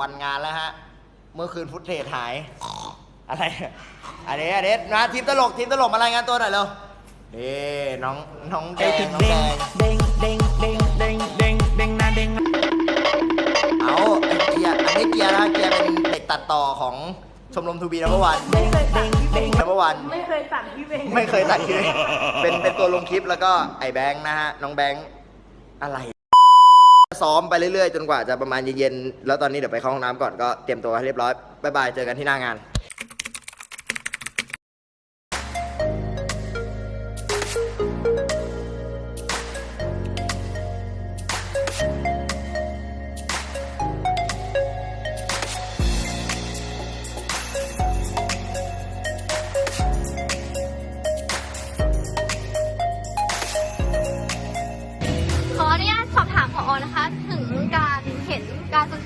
วันงานแล้วฮะ เมื่อคืนฟุตเทจหาย อะไร อันนี้อันนี้นะทีมตลกทีมตลกมารายงานตัวหน่อยเร็วนี่น้องน้องแดงน้องแดงเด้งเด้งเด้งเด้งเด้งเด้งหน้าเด้งเอาไอ้เกียร์อันนี้เกียร์นะเกียร์เป็นเด็กตัดต่อของชมรมทูบีนัมเบอร์วันไม่เคยตัดพี่เบงนัมเบอร์วันไม่เคยตัดพี่เบงไม่เคยตัดคลิปเป็นเป็นตัวลงคลิปแล้วก็ไอ้แบงค์นะฮะน้องแบงค์อะไร ซ้อมไปเรื่อยๆ จนกว่าจะประมาณเย็นๆแล้วตอนนี้เดี๋ยวไปเข้าห้องน้ำก่อนก็เตรียมตัวให้เรียบร้อยบ๊ายบายเจอกันที่หน้างาน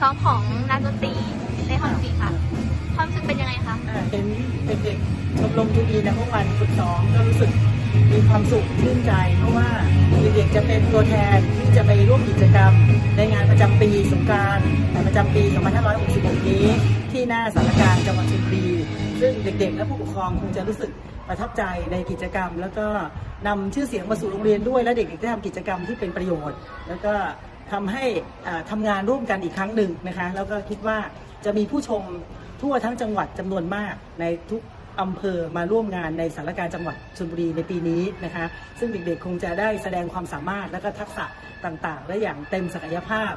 ซ้อมของนักดนตรีในห้องดนตรีค่ะ ความรู้สึกเป็นยังไงคะอ่าเห็นเด็กๆชมรมทุกีนะพวกวันฝึกซ้อมก็รู้สึกมีความสุขชื่นใจ เพราะว่าเด็กๆจะเป็นตัวแทนที่จะไปร่วมกิจกรรม ในงานประจำปีสงกรารประจำปี 2566 นี้ ที่หน้าสารกลารจังหวัดชลบุรีซึ่งเด็กๆ และผู้ปกครองคงจะรู้สึกประทับใจในกิจกรรม แล้วก็นำชื่อเสียงมาสู่โรงเรียนด้วยและเด็กๆได้ทำกิจกรรมที่เป็นประโยชน์ แล้วก็ ทำให้อ่าทำงานร่วมกันอีกครั้งหนึ่งนะคะ แล้วก็คิดว่าจะมีผู้ชมทั่วทั้งจังหวัดจำนวนมากในทุกอำเภอมาร่วมงานในสารการจังหวัดชลบุรีในปีนี้นะคะ ซึ่งเด็กๆคงจะได้แสดงความสามารถและก็ทักษะต่างๆ และอย่างเต็มศักยภาพ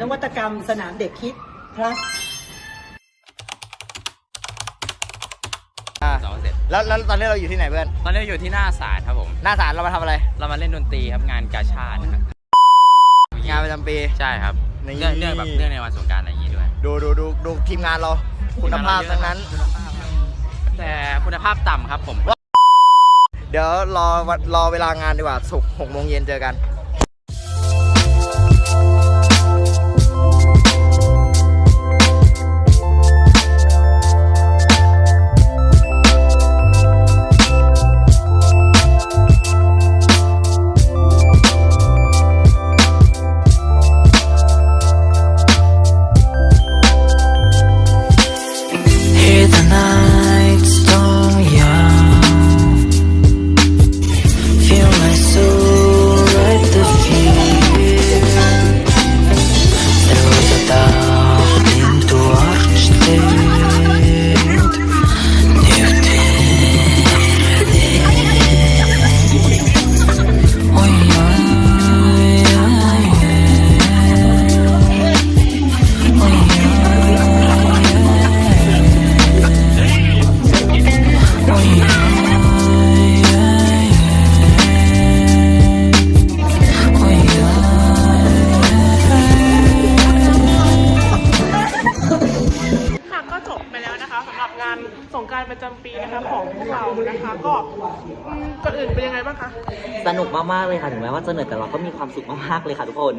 นวัตกรรมสนามเด็กคิด plus อะซ้อมเสร็จแล้วแล้วตอนนี้เราอยู่ที่ไหนเพื่อน ตอนนี้เราอยู่ที่หน้าศาลครับผม หน้าศาลเรามาทำอะไร เรามาเล่นดนตรีครับงานกาชาตินะครับ งานประจำปี ใช่ครับนี่เนื่องเนื่องแบบเนื่องในวันสงกรารอะไรอย่างงี้ด้วยดูดูดูดูทีมงานเราคุณภาพทั้งนั้น แต่คุณภาพต่ำครับผม เดี๋ยวรอวันรอเวลางานดีกว่าสุกหกโมงเย็นเจอกัน สำหรับงานสงกรารประจำปีนะคะของพวกเรานะคะก็อืมก่อนอื่นเป็นยังไงบ้างคะ สนุกมากๆเลยค่ะ ถึงแม้ว่าจะเหนื่อยแต่เราก็มีความสุขมากๆเลยค่ะทุกคน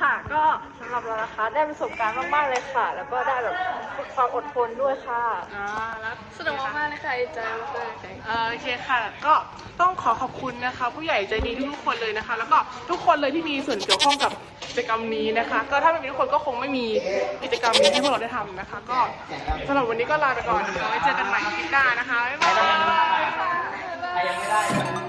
ค่ะ ก็สำหรับเรานะคะได้ประสบการณ์มาก ๆ เลยค่ะ แล้วก็ได้แบบฝึกความอดทนด้วยค่ะอ่าแล้วสนุกมากๆเลยค่ะใจมากเลยอ่าโอเคค่ะ ก็ต้องขอขอบคุณนะคะ ผู้ใหญ่ใจดีทุกๆคนเลยนะคะ แล้วก็ทุกคนเลยที่มีส่วนเกี่ยวข้องกับกิจกรรมนี้นะคะ ก็ถ้าไม่มีทุกคนก็คงไม่มีกิจกรรมนี้ที่พวกเราได้ทำนะคะ ก็สำหรับวันนี้ก็ลาไปก่อนนะคะไว้เจอกันใหม่คลิปหน้านะคะบ๊ายบาย